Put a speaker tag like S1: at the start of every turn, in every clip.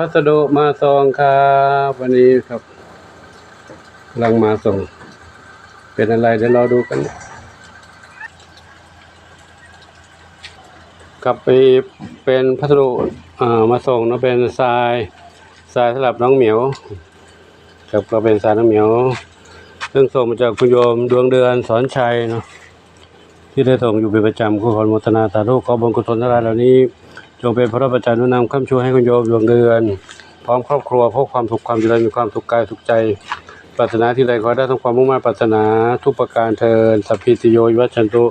S1: พัสดุมาส่งครับวันนี้ครับกำลังมาส่ง เป็นอะไรเดี๋ยวเราดูกันกลับไปเป็นพัสดุอ่ามาส่งเนอะเป็นทรายทรายสำหรับน้องเหมียวครับก็เป็นทรายน้องเหมียวซึ่งส่งมาจากคุณโยมดวงเดือนสอนชัยเนาะที่ได้ส่งอยู่เป็นประจำขอขอนมทนาสาธุขอบุญกุศลทั้งหลายเหล่านี้ จงเป็นพระปราชจานุนำข้ามชูให้คุณโยมดวงเดือน พร้อมครอบครัวพบความสุขความเจริญมีความสุขกายสุขใจปรารถนาที่ใดขอได้ทั้งความมุ่งมั่นปรารถนาทุกประการเทินสัพพิติโยวิวัชชันตุ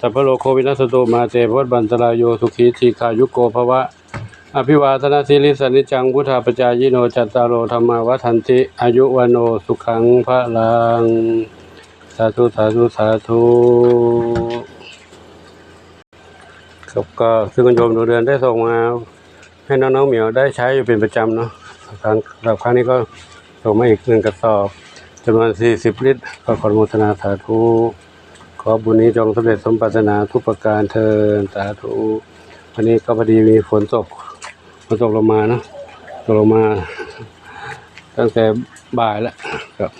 S1: สัพพโลโควินัสตุมาเตภวัตบันตรายโยสุขีทีคายุโกภวะ อภิวาทนาสิริสนิจังพุทธาปจายโนจัตตารโอธรรมาวัฏันติอายุวันโนสุขังพระลัง สาธุสาธุสาธุ ครับก็ซึ่งคุณโยมดวงเดือนได้ส่งมาให้น้องๆเหมียวได้ใช้อยู่เป็นประจำเนาะครั้งสำหรับครั้งนี้ก็ส่งมาอีกหนึ่งกระสอบจำนวน 40 ลิตรก็ขออนุโมทนาสาธุขอบุญนี้จงสำเร็จสมปรารถนาทุกประการเทินสาธุวันนี้ก็พอดีมีฝนตกฝนตกลงมาเนาะตกลงมา ตั้งแต่บ่ายแล้วครับ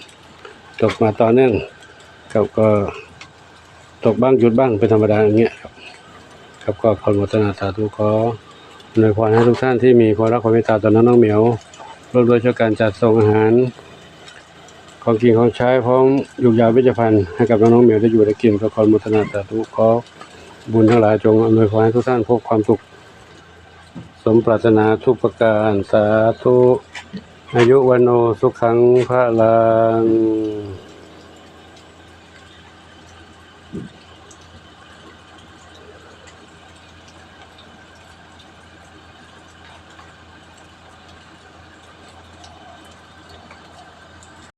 S1: ตกมาต่อเนื่องครับก็ตกบ้างหยุดบ้างเป็นธรรมดาอย่างเงี้ยครับ ครับก็ขอโมทนาสาธุขออวยพรให้ทุกท่านที่มีความรักความเมตตาต่อน้องน้องเหมียวร่วมด้วยช่วยกันจัดส่งอาหาร ของกินของใช้พร้อมยุกยาวิจภัณฑ์ให้กับน้องน้องเหมียวได้อยู่ได้กินก็ขอโมทนาสาธุขอบุญทั้งหลายจงอำนวยพรให้ทุกท่านพบความสุขสมปรารถนาทุกประการสาธุอายุวันโอสุขังพระลาง